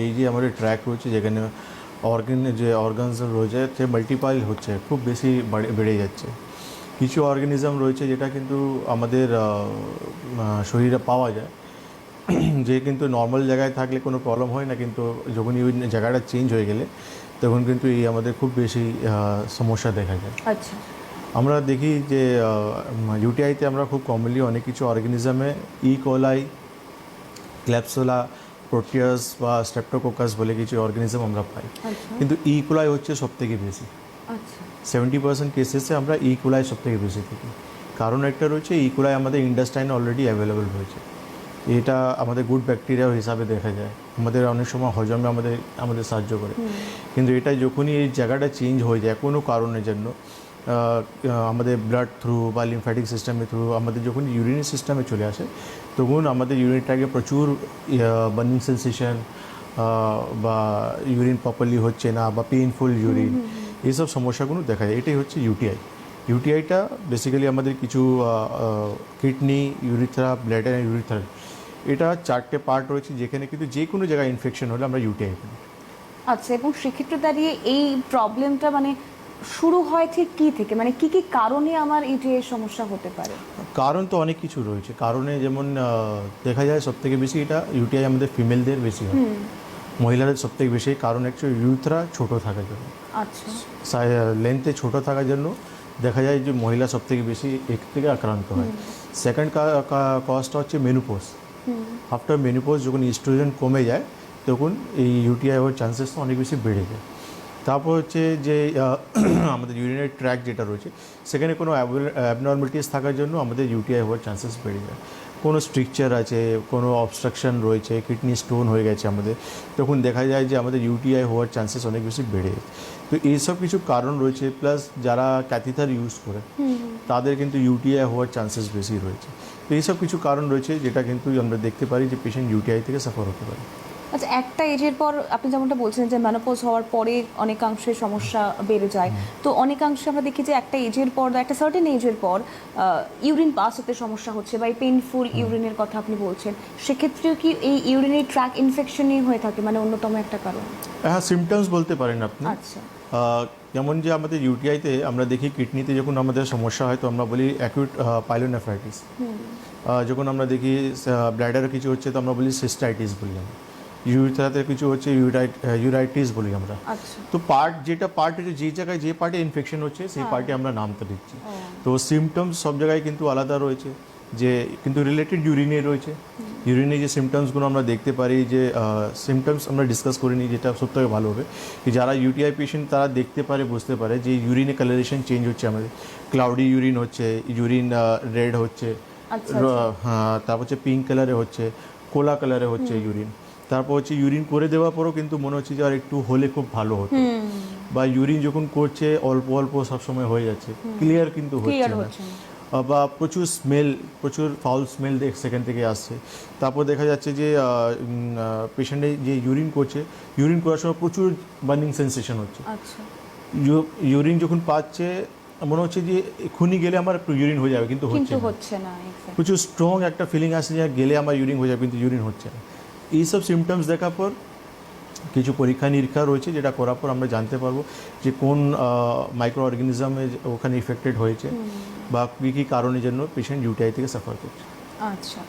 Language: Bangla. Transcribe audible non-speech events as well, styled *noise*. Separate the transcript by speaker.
Speaker 1: এই যে আমাদের ট্র্যাক রয়েছে যেখানে অর্গান যে অর্গানস রয়েছে সে মাল্টিপাইল হচ্ছে খুব বেশি বেড়ে যাচ্ছে। কিছু অর্গানিজম রয়েছে যেটা কিন্তু আমাদের শরীরে পাওয়া যায়। *clears throat* যে কিন্তু নর্মাল জায়গায় থাকলে কোনো প্রবলেম হয় না কিন্তু যখনই ওই জায়গাটা চেঞ্জ হয়ে গেলে তখন কিন্তু এই আমাদের খুব বেশি সমস্যা দেখা যায়।
Speaker 2: আচ্ছা।
Speaker 1: আমরা দেখি যে ইউটিআইতে আমরা খুব কমনলি অনেক কিছু অর্গানিজমে ই কোলাই ক্ল্যাপসোলা প্রোটিয়াস বা স্ট্রেপ্টোকোকাস বলে কিছু অর্গানিজম আমরা পাই।
Speaker 2: আচ্ছা।
Speaker 1: কিন্তু ই কোলাই হচ্ছে সব থেকে বেশি সেভেন্টি পার্সেন্ট কেসেসে আমরা ই কোলাই সব থেকে বেশি থাকি। কারণ একটা রয়েছে ই কোলাই আমাদের ইন্ডাস্টাইনে অলরেডি অ্যাভেলেবেল রয়েছে। এটা আমাদের গুড ব্যাকটেরিয়া হিসাবে দেখা যায়। আমাদের অনেক সময় হজমে আমাদের আমাদের সাহায্য করে। কিন্তু এটা যখনই এই জায়গাটা চেঞ্জ হয়ে যায় কোনো কারণের জন্য আমাদের ব্লাড থ্রু বা লিমফ্যাটিক সিস্টেমের থ্রু আমাদের যখন ইউরিন সিস্টেমে চলে আসে তখন আমাদের ইউরিনটাকে প্রচুর বার্নিং সেন্সেশন বা ইউরিন প্রপারলি হচ্ছে না বা পেইনফুল ইউরিন এইসব সমস্যাগুলো দেখা যায়। এটাই হচ্ছে ইউটিআই ইউটিআইটা বেসিক্যালি আমাদের কিছু কিডনি ইউরিথ্রা ব্লাডার ইউরিথ্রা এটা চারটে পার্ট রয়েছে যেখানে কিন্তু যে কোনো জায়গায় ইনফেকশন হলে আমরা ইউটিআই বলি
Speaker 2: আচ্ছা এবং সেক্ষেত্রে দাঁড়িয়ে এই প্রবলেমটা মানে শুরু হয় ঠিক কি থেকে? মানে কি কি কারণে আমার এই যে সমস্যা হতে পারে?
Speaker 1: কারণ তো অনেক কিছু রয়েছে। কারণে যেমন দেখা যায় সব থেকে বেশি এটা ইউটিআই আমাদের ফিমেলদের বেশি হয়। মহিলাদের সব থেকে বেশি কারণ অ্যাকচুয়ালি ইউথরা ছোট থাকার জন্য।
Speaker 2: আচ্ছা।
Speaker 1: লেন্থে ছোট থাকার জন্য দেখা যায় যে মহিলা সব থেকে বেশি এক থেকে আক্রান্ত হয়। সেকেন্ড কজটা হচ্ছে মেনুপোজ আফটার মেনুপোজ যখন ইস্ট্রোজেন কমে যায় তখন এই ইউটিআই হওয়ার চান্সেস অনেক বেশি বেড়ে যায়। তারপর হচ্ছে যে *clears throat* আমাদের ইউরিনারি ট্র্যাক যেটা রয়েছে সেখানে কোনো অ্যাবনর্মালিটিস থাকার জন্য আমাদের ইউটিআই হওয়ার চান্সেস বেড়ে যায়। কোনো স্ট্রিকচার আছে কোনো অবস্ট্রাকশন রয়েছে কিডনি স্টোন হয়ে গেছে আমাদের তখন দেখা যায় যে আমাদের ইউটিআই হওয়ার চান্সেস অনেক বেশি বেড়ে যায়। তো এইসব কিছু কারণ রয়েছে প্লাস যারা ক্যাথিথার ইউজ করে তাদের কিন্তু ইউটিআই হওয়ার চান্সেস বেশি রয়েছে। তো এইসব কিছু কারণ রয়েছে যেটা কিন্তু আমরা দেখতে পারি যে পেশেন্ট ইউটিআই থেকে সাফার হতে পারে।
Speaker 2: আচ্ছা একটা এজের পর আপনি যেমনটা বলছেন যে ম্যানোপোজ হওয়ার পরে অনেকাংশে সমস্যা বেড়ে যায়। তো অনেকাংশে আমরা দেখি যে একটা এজের পর একটা সার্টেন এজের পর ইউরিন পাস হতে সমস্যা হচ্ছে বা এই পেইনফুল ইউরিনের কথা আপনি বলছেন সেক্ষেত্রেও কি এই ইউরিনের ট্র্যাক ইনফেকশনই হয়ে থাকে? মানে অন্যতম একটা কারণ।
Speaker 1: হ্যাঁ সিমটমস বলতে পারেন আপনি।
Speaker 2: আচ্ছা।
Speaker 1: যেমন যে আমাদের ইউটিআইতে আমরা দেখি কিডনিতে যখন আমাদের সমস্যা হয় তো আমরা বলি অ্যাকিউট পাইলোনেফ্রাইটিস যখন আমরা দেখি ব্লাডারে কিছু হচ্ছে তো আমরা বলি সিস্টাইটিস বলি আমরা। ইউরিথ্রাতে কিছু হচ্ছে ইউরাইট ইউরাইটিস বলি আমরা।
Speaker 2: আচ্ছা।
Speaker 1: তো পার্ট যেটা পার্ট যে জায়গায় যে পার্টে ইনফেকশন হচ্ছে সেই পার্টে আমরা নামটা দিচ্ছি। তো সিমটমস সব জায়গায় কিন্তু আলাদা রয়েছে যে কিন্তু রিলেটেড ইউরিনে রয়েছে। ইউরিনে যে সিমটমসগুলো আমরা দেখতে পারি যে সিমটমস আমরা ডিসকাস করে নিই যেটা থেকে ভালো হবে। যে যারা ইউটিআই পেশেন্ট তারা দেখতে পারে বুঝতে পারে যে ইউরিনে কালারেশন চেঞ্জ হচ্ছে আমাদের। ক্লাউডি ইউরিন হচ্ছে ইউরিন রেড হচ্ছে
Speaker 2: আচ্ছা,
Speaker 1: হ্যাঁ তারপর হচ্ছে পিঙ্ক কালারে হচ্ছে কোলা কালারে হচ্ছে ইউরিন তারপর হচ্ছে ইউরিন করে দেওয়ার পরও কিন্তু মনে হচ্ছে যে আর একটু হলে খুব ভালো হতো। বা ইউরিন যখন করছে অল্প অল্প সবসময় হয়ে যাচ্ছে। ক্লিয়ার কিন্তু হচ্ছে না। বা প্রচুর স্মেল প্রচুর ফাউল স্মেল সেখান থেকে আসছে। তারপর দেখা যাচ্ছে যে পেশেন্টে যে ইউরিন করছে ইউরিন করার সময় প্রচুর বার্নিং সেন্সেশন হচ্ছে।
Speaker 2: আচ্ছা।
Speaker 1: ইউরিন যখন পাচ্ছে মনে হচ্ছে যে এক্ষুনি গেলে আমার একটু ইউরিন হয়ে যাবে কিন্তু হচ্ছে না. প্রচুর স্ট্রং একটা ফিলিং আসছে যে গেলে আমার ইউরিন হয়ে যাবে কিন্তু ইউরিন হচ্ছে না। এইসব সিমটমস দেখার পর কিছু পরীক্ষা নিরীক্ষা রয়েছে যেটা করার পর আমরা জানতে পারব যে কোন মাইক্রো অর্গানিজমে ওখানে ইফেক্টেড হয়েছে বা কী কী কারণের জন্য পেশেন্ট ইউটিআই থেকে সাফার করছে।
Speaker 2: আচ্ছা।